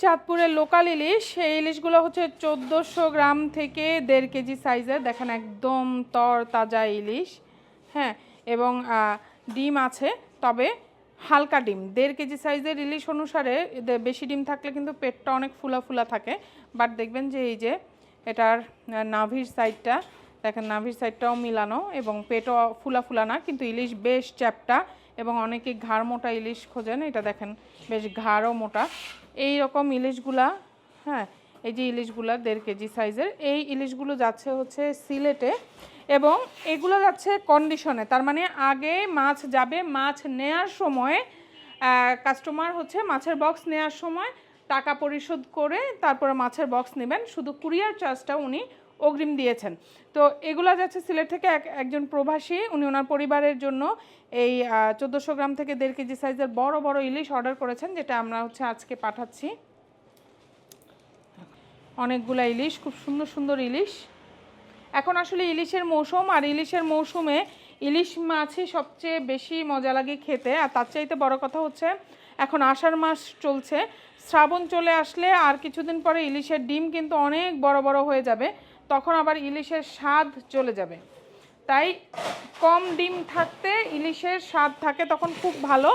চাঁদপুরের লোকাল ইলিশ। সেই ইলিশগুলো হচ্ছে চোদ্দোশো গ্রাম থেকে দেড় কেজি সাইজের। দেখেন একদম তর তাজা ইলিশ। হ্যাঁ এবং ডিম আছে। তবে হালকা ডিম। দেড় কেজি সাইজের ইলিশ অনুসারে বেশি ডিম থাকলে কিন্তু পেটটা অনেক ফুলা ফুলা থাকে। বাট দেখবেন যে এই যে এটার নাভির সাইডটা, দেখেন নাভির সাইডটাও মিলানো এবং পেটও ফুলা ফুলা না, কিন্তু ইলিশ বেশ চ্যাপটা এবং অনেকে ঘাড় মোটা ইলিশ খোঁজেন। এটা দেখেন বেশ ঘাড়ও মোটা। এই রকম ইলিশগুলা হ্যাঁ এই যে ইলিশগুলা দেড় কেজি সাইজের, এই ইলিশগুলো যাচ্ছে হচ্ছে সিলেটে এবং এগুলো যাচ্ছে কন্ডিশনে তার মানে আগে মাছ যাবে, মাছ নেয়ার সময় কাস্টমার হচ্ছে মাছের বক্স নেয়ার সময় টাকা পরিশোধ করে তারপরে মাছের বক্স নেবেন। শুধু কুরিয়ার চার্জটা উনি অগ্রিম দিয়েছেন। তো এগুলো যাচ্ছে সিলেট থেকে এক একজন প্রবাসী, উনি ওনার পরিবারের জন্য এই চোদ্দোশো গ্রাম থেকে দেড় কেজি সাইজের বড় বড় ইলিশ অর্ডার করেছেন, যেটা আমরা হচ্ছে আজকে পাঠাচ্ছি। অনেকগুলা ইলিশ, খুব সুন্দর সুন্দর ইলিশ। এখন আসলে ইলিশের মৌসুম, আর ইলিশের মৌসুমে ইলিশ মাছই সবচেয়ে বেশি মজা লাগে খেতে, আর তার চাইতে বড় কথা হচ্ছে, এখন আষাঢ় মাস চলছে। শ্রাবণ চলে আসলে আর কিছুদিন পরে ইলিশের ডিম কিন্তু অনেক বড় বড় হয়ে যাবে। তখন আবার ইলিশের স্বাদ চলে যাবে। তাই কম ডিম থাকতে ইলিশের স্বাদ থাকে তখন খুব ভালো।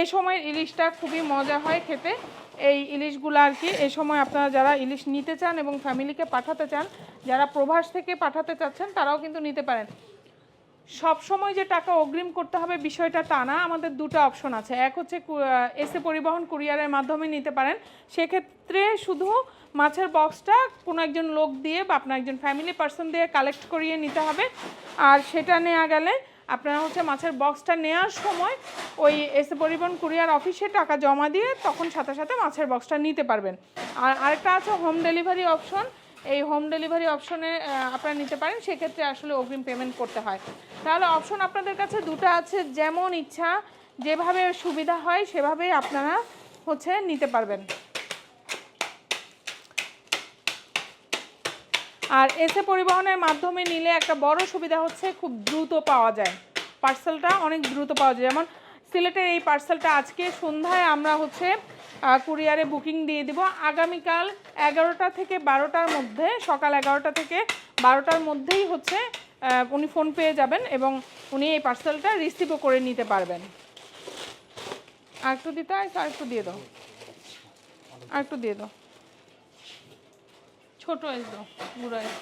এ সময় ইলিশটা খুবই মজা হয় খেতে। এই ইলিশগুলো আর কি, এ সময় আপনারা যারা ইলিশ নিতে চান এবং ফ্যামিলিকে পাঠাতে চান, যারা প্রভাস থেকে পাঠাতে চাচ্ছেন, তারাও কিন্তু নিতে পারেন। সব সময় যে টাকা অগ্রিম করতে হবে বিষয়টা তা না, আমাদের দুটো অপশন আছে। এক হচ্ছে এসে পরিবহন কুরিয়ারের মাধ্যমে নিতে পারেন। সেক্ষেত্রে শুধু মাছের বক্সটা কোনো একজন লোক দিয়ে বা আপনার একজন ফ্যামিলি পার্সন দিয়ে কালেক্ট করিয়ে নিতে হবে। আর সেটা নেওয়া গেলে আপনারা হচ্ছে মাছের বক্সটা নেওয়ার সময় ওই এসে পরিবহন কুরিয়ার অফিসে টাকা জমা দিয়ে তখন সাথে সাথে মাছের বক্সটা নিতে পারবেন। আর আরেকটা আছে হোম ডেলিভারি অপশন এই হোম ডেলিভারি অপশনে আপনারা নিতে পারেন, সেক্ষেত্রে আসলে অগ্রিম পেমেন্ট করতে হয়। তাহলে অপশন আপনাদের কাছে দুটো আছে, যেমন ইচ্ছা, যেভাবে সুবিধা হয় সেভাবেই আপনারা হচ্ছে নিতে পারবেন। আর এসে পরিবহনের মাধ্যমে নিলে একটা বড় সুবিধা হচ্ছে খুব দ্রুত পাওয়া যায়। পার্সেলটা অনেক দ্রুত পাওয়া যায়। যেমন সিলেটের এই পার্সেলটা আজকে সন্ধ্যায় আমরা হচ্ছে কুরিয়ারে বুকিং দিয়ে দিব। আগামীকাল এগারোটা থেকে বারোটার মধ্যে, সকাল এগারোটা থেকে বারোটার মধ্যেই হচ্ছে উনি ফোন পেয়ে যাবেন এবং উনি এই পার্সেলটা রিসিভও করে নিতে পারবেন। আর একটু দিতে হয় আর একটু দিয়ে দাও। আর একটু দিয়ে দাও। ছোটো এস দাও বুড়ো এস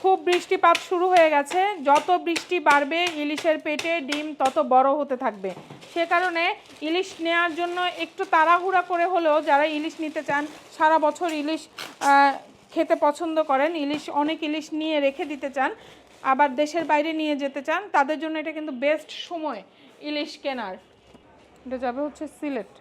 খুব বৃষ্টিপাত শুরু হয়ে গেছে। যত বৃষ্টি বাড়বে, ইলিশের পেটে ডিম তত বড় হতে থাকবে। সে কারণে ইলিশ নেওয়ার জন্য একটু তাড়াহুড়া করে হলেও যারা ইলিশ নিতে চান, সারা বছর ইলিশ খেতে পছন্দ করেন, ইলিশ, অনেক ইলিশ নিয়ে রেখে দিতে চান, আবার দেশের বাইরে নিয়ে যেতে চান, তাদের জন্য এটা কিন্তু বেস্ট সময় ইলিশ কেনার। এটা যাবে হচ্ছে সিলেট।